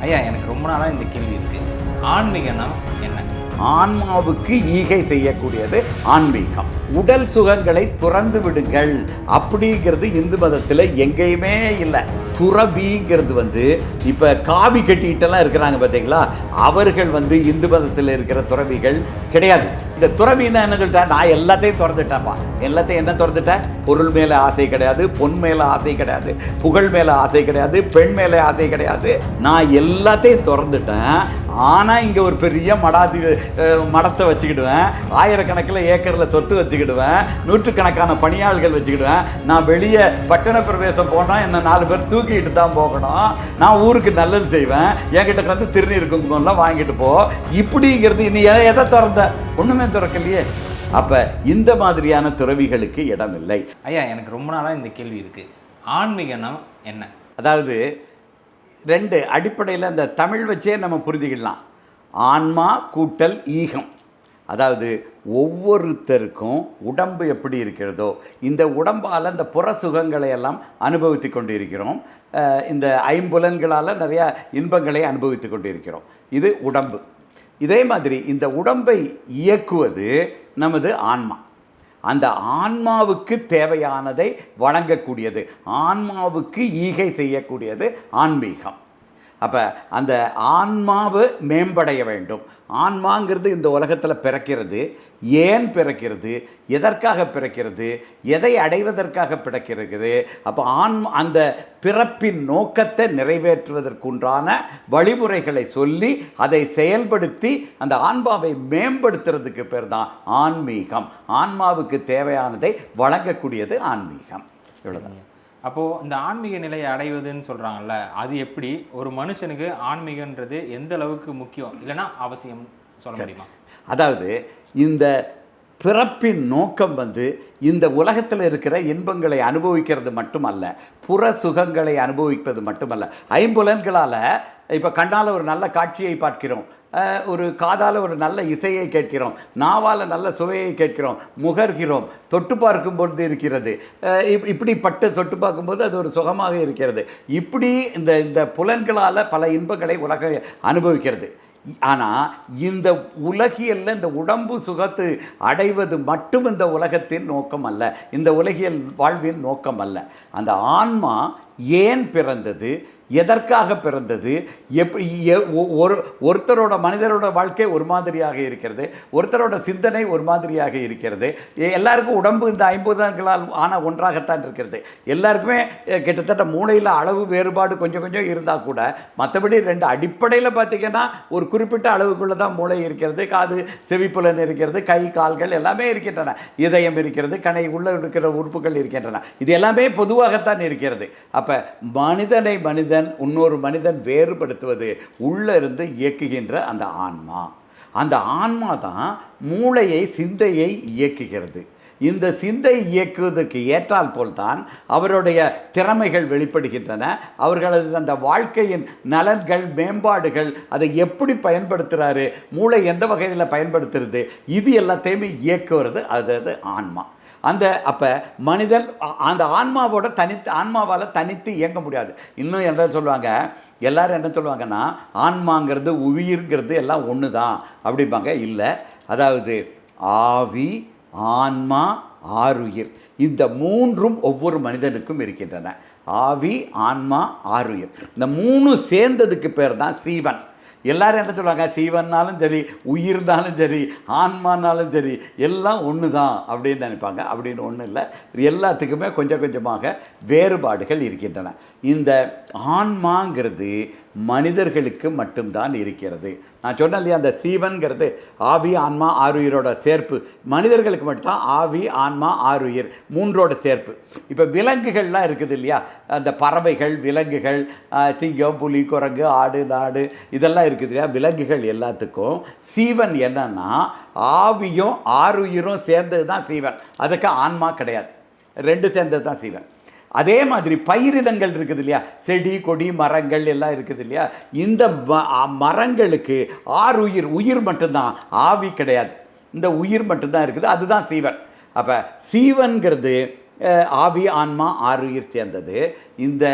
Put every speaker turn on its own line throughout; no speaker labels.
ஐயா எனக்கு ரொம்ப நாளாக இந்த கேள்வி இருக்கு. ஆன்மீகம்னா என்ன?
ஆன்மாவுக்கு ஈகை செய்யக்கூடியது ஆன்மீகம். உடல் சுகங்களை துறந்து விடுங்கள். அப்படிங்கிறது இந்து மதத்தில் எங்கேயுமே இல்லை. துறவிங்கிறது வந்து இப்போ காவி கட்டிக்கிட்டெல்லாம் இருக்கிறாங்க பார்த்தீங்களா அவர்கள் வந்து இந்து மதத்தில் இருக்கிற துறவிகள் கிடையாது. இந்த துறவின்னா என்ன சொல்லிட்டா நான் எல்லாத்தையும் திறந்துட்டேன்ப்பா. எல்லாத்தையும் என்ன திறந்துட்டேன் பொருள் மேலே ஆசை கிடையாது பொன் மேலே ஆசை கிடையாது புகழ் மேலே ஆசை கிடையாது பெண் மேலே ஆசை கிடையாது. நான் எல்லாத்தையும் திறந்துட்டேன். ஆனால் இங்கே ஒரு பெரிய மடாதி மடத்தை வச்சுக்கிடுவேன். ஆயிரக்கணக்கில் ஏக்கரில் சொத்து வச்சுக்கிடுவேன். நூற்றுக்கணக்கான பணியாள்கள் வச்சுக்கிடுவேன். நான் வெளியே பட்டண பிரவேசம் போனால் என்ன நாலு பேர் தூக்கிட்டு தான் போகணும். நான் ஊருக்கு நல்லது செய்வேன். என்கிட்ட வந்து திருநீர் குங்குமம்லாம் வாங்கிட்டு போ. இப்படிங்கிறது நீ எ- எதை திறந்த? ஒன்றுமே திறக்கலையே. அப்போ இந்த மாதிரியான துறவிகளுக்கு இடமில்லை.
ஐயா எனக்கு ரொம்ப நாளாக இந்த கேள்வி இருக்கு. ஆன்மீகம்னா என்ன?
அதாவது ரெண்டு அடிப்படையில் இந்த தமிழ் வச்சே நம்ம புரிஞ்சுக்கலாம் ஆன்மா கூட்டல் ஈகம். அதாவது ஒவ்வொருத்தருக்கும் உடம்பு எப்படி இருக்கிறதோ இந்த உடம்பால் இந்த புற சுகங்களை எல்லாம் அனுபவித்து கொண்டு இருக்கிறோம் இந்த ஐம்புலன்களால் நிறையா இன்பங்களை அனுபவித்து கொண்டு இருக்கிறோம் இது உடம்பு. இதே மாதிரி இந்த உடம்பை இயக்குவது நமது ஆன்மா. அந்த ஆன்மாவுக்கு தேவையானதை வழங்கக்கூடியது. ஆன்மாவுக்கு ஈகை செய்யக்கூடியது ஆன்மீகம். அப்போ அந்த ஆன்மாவு மேம்படைய வேண்டும். ஆன்மாங்கிறது இந்த உலகத்தில் பிறக்கிறது. ஏன் பிறக்கிறது? எதற்காக பிறக்கிறது? எதை அடைவதற்காக பிறக்கிறது? அப்போ ஆன் அந்த பிறப்பின் நோக்கத்தை நிறைவேற்றுவதற்குண்டான வழிமுறைகளை சொல்லி அதை செயல்படுத்தி அந்த ஆன்மாவை மேம்படுத்துறதுக்கு பேர் தான் ஆன்மீகம். ஆன்மாவுக்கு தேவையானதை வழங்கக்கூடியது ஆன்மீகம். இவ்வளோதான்
அப்போது இந்த ஆன்மீக நிலையை அடைவதுன்னு சொல்கிறாங்கல்ல அது எப்படி? ஒரு மனுஷனுக்கு ஆன்மீகன்றது எந்த அளவுக்கு முக்கியம்? இல்லைன்னா அவசியம் சொல்ல முடியுமா?
அதாவது இந்த பிறப்பின் நோக்கம் வந்து இந்த உலகத்தில் இருக்கிற இன்பங்களை அனுபவிக்கிறது மட்டுமல்ல புற சுகங்களை அனுபவிப்பது மட்டுமல்ல. ஐம்புலன்களால் இப்போ கண்ணால் ஒரு நல்ல காட்சியை பார்க்கிறோம் ஒரு காதால் ஒரு நல்ல இசையை கேட்கிறோம் நாவால் நல்ல சுவையை கேட்கிறோம் முகர்கிறோம் தொட்டு பார்க்கும் பொழுது இருக்கிறது. இப்- இப்படி பட்டு தொட்டு பார்க்கும்போது அது ஒரு சுகமாக இருக்கிறது. இப்படி இந்த இந்த புலன்களால் பல இன்பங்களை உலக அனுபவிக்கிறது. ஆனால் இந்த உலகியல்ல இந்த உடம்பு சுகத்து அடைவது மட்டும் இந்த உலகத்தின் நோக்கம் அல்ல. இந்த உலகியல் வாழ்வின் நோக்கம் அல்ல. அந்த ஆன்மா ஏன் பிறந்தது? எதற்காக பிறந்தது? எப்படி எ- ஒ- ஒரு ஒருத்தரோட மனிதரோட வாழ்க்கை ஒரு மாதிரியாக இருக்கிறது ஒருத்தரோட சிந்தனை ஒரு மாதிரியாக இருக்கிறது. எ- எல்லாருக்கும் உடம்பு இந்த ஐம்பதுங்களால் ஆன ஒன்றாகத்தான் இருக்கிறது. எல்லாருக்குமே கிட்டத்தட்ட மூளையில் அளவு வேறுபாடு கொஞ்சம் கொஞ்சம் இருந்தால் கூட மற்றபடி ரெண்டு அடிப்படையில் பார்த்திங்கன்னா ஒரு குறிப்பிட்ட அளவுக்குள்ளே தான் மூளை இருக்கிறது காது செவிப்புலன் இருக்கிறது கை கால்கள் எல்லாமே இருக்கின்றன. இதயம் இருக்கிறது கணை உள்ள இருக்கிற உறுப்புகள் இருக்கின்றன. இது எல்லாமே பொதுவாகத்தான் இருக்கிறது. அப்போ மனிதனை மனிதன் இன்னொரு மனிதன் வேறுபடுத்துவது உள்ள இருந்து இயக்குகின்ற அந்த ஆன்மா. அந்த ஆன்மா தான் மூளையை சிந்தையை இயக்குகிறது. இந்த சிந்தை இயக்குவதற்கு ஏற்றால் போல்தான் அவருடைய திறமைகள் வெளிப்படுகின்றன. அவர்களது அந்த வாழ்க்கையின் நலன்கள் மேம்பாடுகள் அதை எப்படி பயன்படுத்துகிறாரு மூளை எந்த வகையில் பயன்படுத்துறது இது எல்லாத்தையுமே இயக்குவது அது அது ஆன்மா. அந்த அப்போ மனிதன் அந்த ஆன்மாவோட தனித்து ஆன்மாவால் தனித்து இயங்க முடியாது. இன்னும் என்ன சொல்லுவாங்க? எல்லோரும் என்ன சொல்லுவாங்கன்னா ஆன்மாங்கிறது உயிர்ங்கிறது எல்லாம் ஒன்று தான் அப்படிம்பாங்க. இல்லை அதாவது ஆவி ஆன்மா ஆருயிர். இந்த மூன்றும் ஒவ்வொரு மனிதனுக்கும் இருக்கின்றன. ஆவி ஆன்மா ஆருயிர். இந்த மூணு சேர்ந்ததுக்கு பேர் தான் சீவன். எல்லாரும் என்ன சொல்லுவாங்க? சீவன்னாலும் சரி உயிர்னாலும் சரி ஆன்மானாலும் சரி எல்லாம் ஒன்று தான் அப்படின்னு நினைப்பாங்க. அப்படின்னு ஒன்றும் இல்லை. எல்லாத்துக்குமே கொஞ்சம் கொஞ்சமாக வேறுபாடுகள் இருக்கின்றன. இந்த ஆன்மாங்கிறது மனிதர்களுக்கு மட்டும்தான் இருக்கிறது. நான் சொன்னேன் இல்லையா அந்த சீவன்கிறது ஆவி ஆன்மா ஆறுயிரோட சேர்ப்பு. மனிதர்களுக்கு மட்டும்தான் ஆவி ஆன்மா ஆறுயிர் மூன்றோட சேர்ப்பு. இப்போ விலங்குகள்லாம் இருக்குது இல்லையா அந்த பறவைகள் விலங்குகள் சிங்கம் புலி குரங்கு ஆடு நாடு இதெல்லாம் இருக்குது இல்லையா விலங்குகள் எல்லாத்துக்கும் சீவன் என்னன்னா ஆவியும் ஆறுயிரும் சேர்ந்தது தான் சீவன். அதுக்கு ஆன்மா கிடையாது. ரெண்டு சேர்ந்தது தான் சீவன். அதே மாதிரி பயிரிடங்கள் இருக்குது இல்லையா? செடி கொடி மரங்கள் எல்லாம் இருக்குது இல்லையா? இந்த மரங்களுக்கு ஆறு உயிர் உயிர் மட்டும்தான் ஆவி கிடையாது. இந்த உயிர் மட்டும்தான் இருக்குது அதுதான் சீவன். அப்போ சீவன்கிறது ஆவி ஆன்மா ஆறுயிர் சேர்ந்தது. இந்த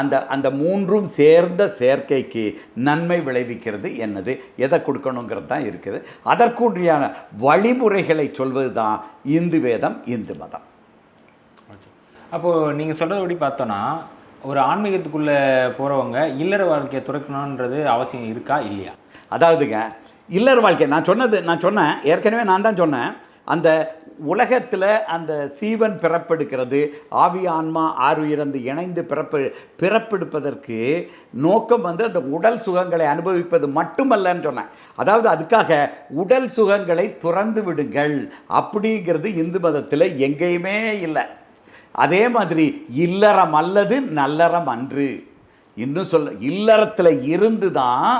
அந்த அந்த மூன்றும் சேர்ந்த சேர்க்கைக்கு நன்மை விளைவிக்கிறது என்னது? எதை கொடுக்கணுங்கிறது தான் இருக்குது. அதற்குரியான வழிமுறைகளை சொல்வது தான் இந்து வேதம் இந்து மதம்.
அப்போது நீங்கள் சொல்கிறபடி பார்த்தோன்னா ஒரு ஆன்மீகத்துக்குள்ளே போகிறவங்க இல்லற வாழ்க்கையை துறக்கணுன்றது அவசியம் இருக்கா? இல்லையா?
அதாவதுங்க இல்லற வாழ்க்கை நான் சொன்னது நான் சொன்னேன் ஏற்கனவே நான் தான் சொன்னேன். அந்த உலகத்தில் அந்த சீவன் பிறப்பெடுக்கிறது ஆவி ஆன்மா ஆறுயிரந்து இணைந்து பிறப்பு பிறப்பெடுப்பதற்கு நோக்கம் வந்து அந்த உடல் சுகங்களை அனுபவிப்பது மட்டுமல்லன்னு சொன்னேன். அதாவது அதுக்காக உடல் சுகங்களை துறந்து விடுங்கள் அப்படிங்கிறது இந்து மதத்தில் எங்கேயுமே இல்லை. அதே மாதிரி இல்லறம் அல்லது நல்லறம் அன்று. இன்னும் சொல்ல இல்லறத்தில் இருந்து தான்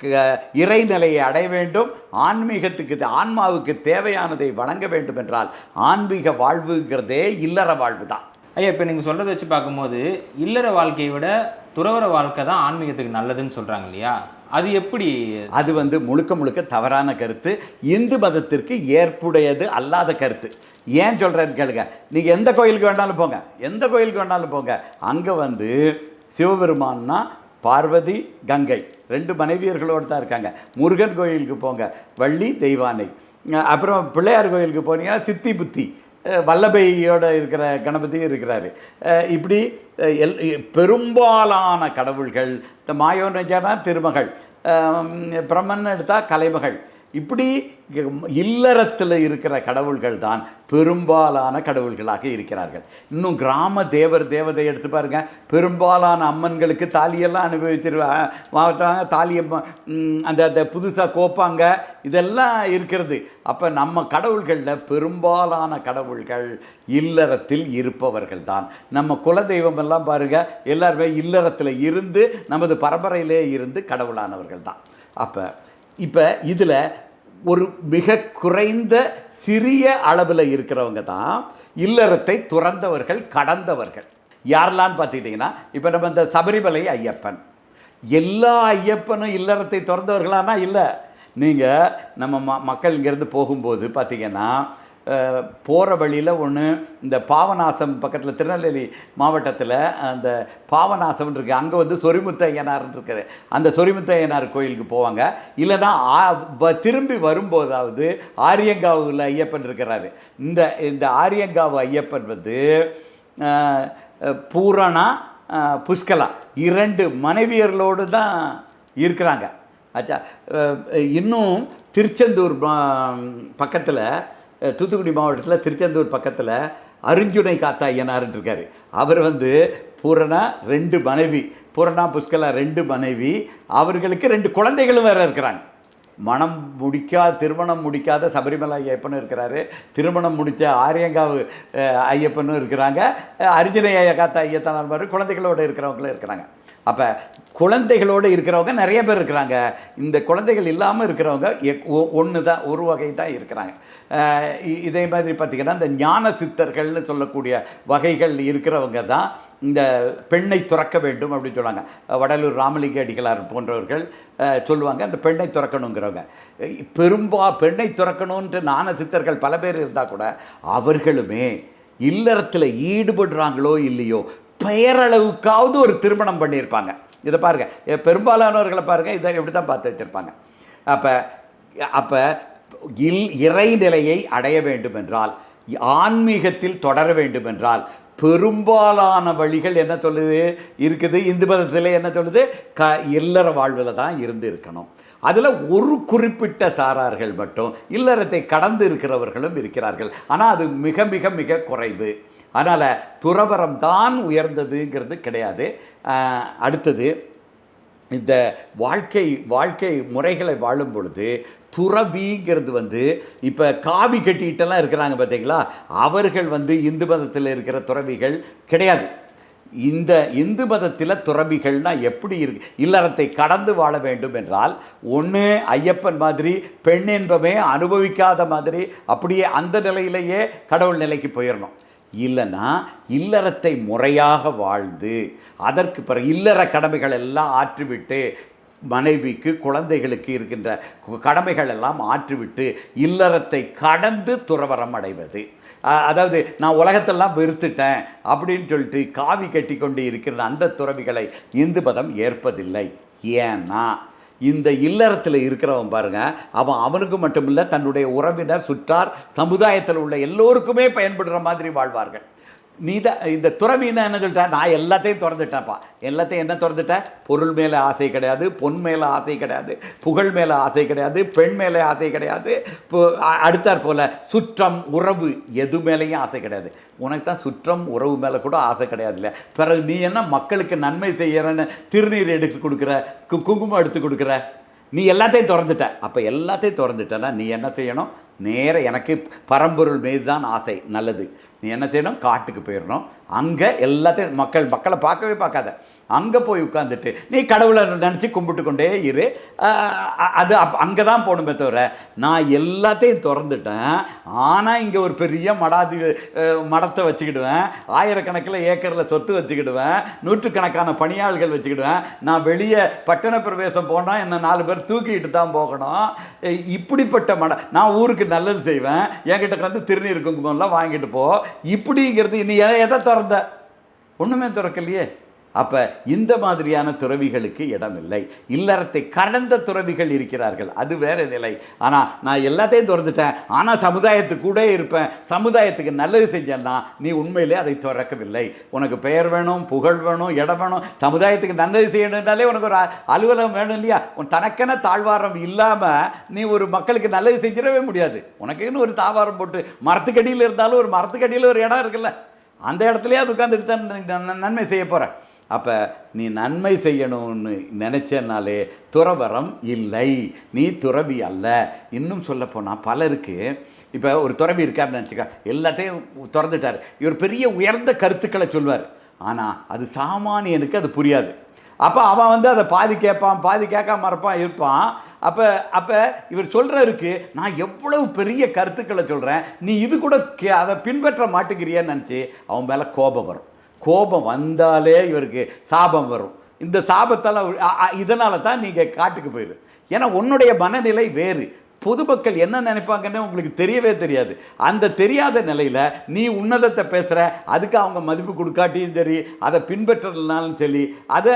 க- இறைநிலையை அடைய வேண்டும் ஆன்மீகத்துக்கு ஆன்மாவுக்கு தேவையானதை வழங்க வேண்டும் என்றால் ஆன்மீக வாழ்வுங்கிறதே இல்லற வாழ்வு தான்
ஐயா இப்போ நீங்கள் சொல்கிறத வச்சு பார்க்கும்போது இல்லற வாழ்க்கையை விட துறவர வாழ்க்கை தான் ஆன்மீகத்துக்கு நல்லதுன்னு சொல்கிறாங்க இல்லையா? அது எப்படி?
அது வந்து முழுக்க முழுக்க தவறான கருத்து. இந்து மதத்திற்கு ஏற்புடையது அல்லாத கருத்து. ஏன் சொல்கிறேன்னு கேளுங்க. நீங்கள் எந்த கோயிலுக்கு வேணாலும் போங்க. எந்த கோயிலுக்கு வேணாலும் போங்க. அங்கே வந்து சிவபெருமான்னா பார்வதி கங்கை. ரெண்டு மனைவியர்களோடு தான் இருக்காங்க. முருகன் கோயிலுக்கு போங்க. வள்ளி தெய்வானை. அப்புறம் பிள்ளையார் கோயிலுக்கு போனீங்கன்னா சித்தி புத்தி. வல்லபையோட இருக்கிற கணபதியும் இருக்கிறாரு. இப்படி எல் பெரும்பாலான கடவுள்கள் இந்த மாயோனஜனா திருமகள். பிரம்மன் எடுத்தால் கலைமகள். இப்படி இல்லறத்தில் இருக்கிற கடவுள்கள் தான் பெரும்பாலான கடவுள்களாக இருக்கிறார்கள். இன்னும் கிராம தேவர் தேவதை எடுத்து பாருங்க. பெரும்பாலான அம்மன்களுக்கு தாலியெல்லாம் அனுபவிச்சிருவாங்க தாலியை அந்த அந்த புதுசாக கோப்பாங்க. இதெல்லாம் இருக்கிறது. அப்போ நம்ம கடவுள்களில் பெரும்பாலான கடவுள்கள் இல்லறத்தில் இருப்பவர்கள் தான். நம்ம குலதெய்வம் எல்லாம் பாருங்க. எல்லாருமே இல்லறத்தில் இருந்து நமது பரம்பரையிலே இருந்து கடவுளானவர்கள் தான். அப்போ இப்போ இதில் ஒரு மிக குறைந்த சிறிய அளவில் இருக்கிறவங்க தான் இல்லறத்தை துறந்தவர்கள் கடந்தவர்கள். யாரெல்லாம் பார்த்துக்கிட்டிங்கன்னா இப்போ நம்ம இந்த சபரிமலை ஐயப்பன். எல்லா ஐயப்பனும் இல்லறத்தை திறந்தவர்களானா இல்லை? நீங்கள் நம்ம ம மக்கள் இங்கேருந்து போகும்போது பார்த்தீங்கன்னா போகிற வழியில் ஒன்று இந்த பாவநாசம் பக்கத்தில் திருநெல்வேலி மாவட்டத்தில் அந்த பாவநாசம்னு இருக்குது அங்கே வந்து சொரிமுத்தையனார்னு இருக்குது அந்த சொரிமுத்தையனார் கோயிலுக்கு போவாங்க. இல்லைன்னா ஆ- திரும்பி வரும்போதாவது ஆரியங்காவில் ஐயப்பன் இருக்கிறாரு. இந்த இந்த ஆரியங்காவு ஐயப்பன் வந்து பூரணா புஷ்கலா இரண்டு மனைவியர்களோடு தான் இருக்கிறாங்க. ஆச்சா இன்னும் திருச்செந்தூர் பக்கத்தில் தூத்துக்குடி மாவட்டத்தில் திருச்செந்தூர் பக்கத்தில் அருஞ்சுனை காத்தா ஐயனார்னு இருக்கார். அவர் வந்து பூரணா ரெண்டு மனைவி பூரணா புஷ்கலா ரெண்டு மனைவி அவர்களுக்கு ரெண்டு குழந்தைகளும் வேற இருக்கிறாங்க. மனம் முடிக்காத திருமணம் முடிக்காத சபரிமலை ஐயப்பனும் இருக்கிறாரு. திருமணம் முடித்த ஆரியங்காவு ஐயப்பனும் இருக்கிறாங்க. அஹ், ஐயக்காத்த ஐயத்தனார் ஐயத்தானார் மாதிரி குழந்தைகளோடு இருக்கிறவங்களும் இருக்கிறாங்க. அப்போ குழந்தைகளோடு இருக்கிறவங்க நிறைய பேர் இருக்கிறாங்க. இந்த குழந்தைகள் இல்லாமல் இருக்கிறவங்க ஒன்று தான் ஒரு வகை தான் இருக்கிறாங்க. இதே மாதிரி பார்த்திங்கன்னா இந்த ஞான சித்தர்கள்னு சொல்லக்கூடிய வகைகள் இருக்கிறவங்க தான் இந்த பெண்ணை துறக்க வேண்டும் அப்படின்னு சொல்லுவாங்க. வடலூர் ராமலிங்க அடிகளார் போன்றவர்கள் சொல்லுவாங்க அந்த பெண்ணை துறக்கணுங்கிறவங்க. பெரும்பா பெண்ணை துறக்கணுன்ட்டு ஞான சித்தர்கள் பல பேர் இருந்தால் கூட அவர்களுமே இல்லறத்தில் ஈடுபடுறாங்களோ இல்லையோ பெயரளவுக்காவது ஒரு திருமணம் பண்ணியிருப்பாங்க. இதை பாருங்கள் பெரும்பாலானவர்களை பாருங்கள் இதை எப்படி தான் பார்த்து வச்சுருப்பாங்க. அப்போ அப்போ இல் இறைநிலையை அடைய வேண்டுமென்றால் ஆன்மீகத்தில் தொடர வேண்டுமென்றால் பெரும்பாலான வழிகள் என்ன சொல்லுது? இருக்குது. இந்து மதத்தில் என்ன சொல்லுது? க இல்லற வாழ்வில் தான் இருந்து இருக்கணும் அதில் ஒரு குறிப்பிட்ட சாரார்கள் மட்டும் இல்லறத்தை கடந்து இருக்கிறவர்களும் இருக்கிறார்கள். ஆனால் அது மிக மிக மிக குறைவு. அதனால் துறவரம் தான் உயர்ந்ததுங்கிறது கிடையாது. அடுத்தது இந்த வாழ்க்கை வாழ்க்கை முறைகளை வாழும் பொழுது துறவிங்கிறது வந்து இப்போ காவி கட்டிகிட்டெல்லாம் இருக்கிறாங்க பார்த்தீங்களா அவர்கள் வந்து இந்து மதத்தில் இருக்கிற துறவிகள் கிடையாது. இந்த இந்து மதத்தில் துறவிகள்னால் எப்படி இருக்கு? இல்லறத்தை கடந்து வாழ வேண்டும் என்றால் ஒன்று ஐயப்பன் மாதிரி பெண் என்பமே அனுபவிக்காத மாதிரி அப்படியே அந்த நிலையிலேயே கடவுள் நிலைக்கு போயிடணும் இல்லைன்னா இல்லறத்தை முறையாக வாழ்ந்து அதற்கு பிறகு இல்லற கடமைகள் எல்லாம் ஆற்றிவிட்டு மனைவிக்கு குழந்தைகளுக்கு இருக்கின்ற கடமைகள் எல்லாம் ஆற்றிவிட்டு இல்லறத்தை கடந்து துறவரம் அடைவது. அதாவது நான் உலகத்தெல்லாம் வெறுத்துட்டேன் அப்படின்னு சொல்லிட்டு காவி கட்டி கொண்டு இருக்கிற அந்த துறவிகளை இந்து மதம் ஏற்பதில்லை. ஏன்னா இந்த இல்லறத்தில் இருக்கிறவன் பாருங்க அவன் அவனுக்கு மட்டுமில்லை தன்னுடைய உறவினர் சுற்றார் சமுதாயத்தில் உள்ள எல்லோருக்குமே பயன்படுற மாதிரி வாழ்வார்கள். நீ தான் இந்த துறவி என்ன சொல்லிட்ட? நான் எல்லாத்தையும் திறந்துட்டேன்ப்பா. எல்லாத்தையும் என்ன திறந்துட்டேன் பொருள் மேலே ஆசை கிடையாது பொன் மேலே ஆசை கிடையாது புகழ் மேலே ஆசை கிடையாது பெண் மேலே ஆசை கிடையாது. இப்போ அடுத்தாற் போல் சுற்றம் உறவு எது மேலேயும் ஆசை கிடையாது. உனக்கு தான் சுற்றம் உறவு மேலே கூட ஆசை கிடையாது இல்லை பிறகு நீ என்ன மக்களுக்கு நன்மை செய்யறன்னு திருநீர் எடுத்து கொடுக்குற கு- குங்குமம் எடுத்து கொடுக்குற? நீ எல்லாத்தையும் திறந்துட்ட. அப்போ எல்லாத்தையும் திறந்துட்டனா நீ என்ன செய்யணும்? நேர எனக்கு பரம்பொருள் மீது தான் ஆசை நல்லது. நீ என்ன செய்யணும்? காட்டுக்கு போயிடணும். அங்கே எல்லாத்தையும் மக்கள் மக்களை பார்க்கவே பார்க்காத. அங்கே போய் உட்காந்துட்டு நீ கடவுளை நினச்சி கும்பிட்டு கொண்டே இரு அது அப் அங்கே தான் போகணுமே தவிர நான் எல்லாத்தையும் திறந்துட்டேன். ஆனால் இங்கே ஒரு பெரிய மடாதி மடத்தை வச்சுக்கிடுவேன். ஆயிரக்கணக்கில் ஏக்கரில் சொத்து வச்சுக்கிடுவேன். நூற்றுக்கணக்கான பணியாள்கள் வச்சுக்கிடுவேன். நான் வெளியே பட்டண பிரவேசம் போனால் என்னை நாலு பேர் தூக்கிட்டு தான் போகணும். இப்படிப்பட்ட மட நான் ஊருக்கு நல்லது செய்வேன். என்கிட்ட வந்து திருநீர் குங்குமம்லாம் வாங்கிட்டு போ. இப்படிங்கிறது நீ எதை எதை திறந்த? ஒன்றுமே திறக்கலையே. அப்போ இந்த மாதிரியான துறவிகளுக்கு இடமில்லை. இல்லறத்தை கடந்த துறவிகள் இருக்கிறார்கள். அது வேறு நிலை. ஆனால் நான் எல்லாத்தையும் திறந்துட்டேன். ஆனால் சமுதாயத்துக்கு கூட இருப்பேன். சமுதாயத்துக்கு நல்லது செஞ்சேன்னா நீ உண்மையிலே அதை திறக்கவில்லை. உனக்கு பெயர் வேணும் புகழ் வேணும் இடம் வேணும். சமுதாயத்துக்கு நல்லது செய்யணும்னாலே உனக்கு ஒரு அலுவலகம் வேணும் இல்லையா? உன் தனக்கென தாழ்வாரம் இல்லாமல் நீ ஒரு மக்களுக்கு நல்லது செஞ்சிடவே முடியாது. உனக்குன்னு ஒரு தாவாரம் போட்டு மரத்துக்கடியில் இருந்தாலும் ஒரு மரத்துக்கடியில் ஒரு இடம் இருக்குல்ல. அந்த இடத்துலையே அது உட்காந்துட்டு தான் நன்மை செய்ய போகிறேன் அப்போ நீ நன்மை செய்யணும்னு நினச்சனாலே துறவரம் இல்லை. நீ துறவி அல்ல. இன்னும் சொல்லப்போனால் பலருக்கு இப்போ ஒரு துறவி இருக்காருன்னு நினச்சிக்க எல்லாத்தையும் திறந்துட்டார். இவர் பெரிய உயர்ந்த கருத்துக்களை சொல்வார். ஆனால் அது சாமானியனுக்கு அது புரியாது. அப்போ அவன் வந்து அதை பாதி கேட்பான் பாதி கேட்காம இருப்பான் இருப்பான். அப்போ அப்போ இவர் சொல்கிறருக்கு நான் எவ்வளவு பெரிய கருத்துக்களை சொல்கிறேன் நீ இது கூட கே அதை பின்பற்ற மாட்டேங்கிறியன்னு நினச்சி அவன் மேலே கோபம் வரும். கோபம் வந்தாலே இவருக்கு சாபம் வரும். இந்த சாபத்தால் இதனால தான் நீங்கள் காட்டுக்கு போயிரு. ஏன்னா உன்னுடைய மனநிலை வேறு. பொதுமக்கள் என்ன நினைப்பாங்கன்னு உங்களுக்கு தெரியவே தெரியாது. அந்த தெரியாத நிலையில் நீ உன்னதத்தை பேசுகிற அதுக்கு அவங்க மதிப்பு கொடுக்காட்டியும் சரி அதை பின்பற்றலனாலும் சரி அதை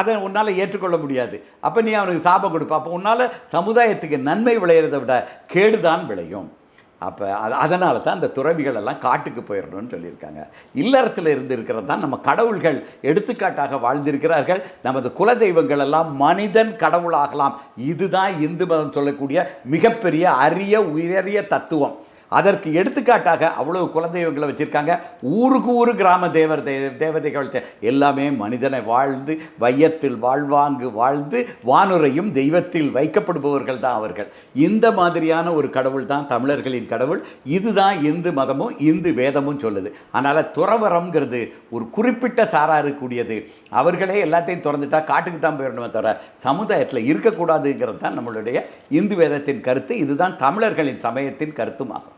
அதை உன்னால் ஏற்றுக்கொள்ள முடியாது. அப்போ நீ அவனுக்கு சாபம் கொடுப்ப. அப்போ உன்னால் சமுதாயத்துக்கு நன்மை விளையிறதை விட கேடுதான் விளையும். அப்போ அது அதனால தான் அந்த துறவிகள் எல்லாம் காட்டுக்கு போயிடணும்னு சொல்லியிருக்காங்க. இல்லறத்தில் இருந்து இருக்கிறது தான் நம்ம கடவுள்கள் எடுத்துக்காட்டாக வாழ்ந்திருக்கிறார்கள். நமது குலதெய்வங்கள் எல்லாம் மனிதன் கடவுளாகலாம். இதுதான் இந்து மதம் சொல்லக்கூடிய மிகப்பெரிய அரிய உயரிய தத்துவம். அதற்கு எடுத்துக்காட்டாக அவ்வளவு குலதெய்வங்களை வச்சுருக்காங்க. ஊருக்கு ஊர் கிராம தேவர் தேவதைகள் எல்லாமே மனிதனை வாழ்ந்து வையத்தில் வாழ்வாங்கு வாழ்ந்து வானுரையும் தெய்வத்தில் வைக்கப்படுபவர்கள் தான் அவர்கள். இந்த மாதிரியான ஒரு கடவுள் தான் தமிழர்களின் கடவுள். இதுதான் இந்து மதமும் இந்து வேதமும் சொல்லுது. அதனால் துறவரம்ங்கிறது ஒரு குறிப்பிட்ட சாராரு கூடியது. அவர்களே எல்லாத்தையும் திறந்துட்டா காட்டுக்கு தான் போயிடணுமே தவிர சமுதாயத்தில் இருக்கக்கூடாதுங்கிறது தான் நம்மளுடைய இந்து வேதத்தின் கருத்து. இதுதான் தமிழர்களின் சமயத்தின் கருத்துமாகும்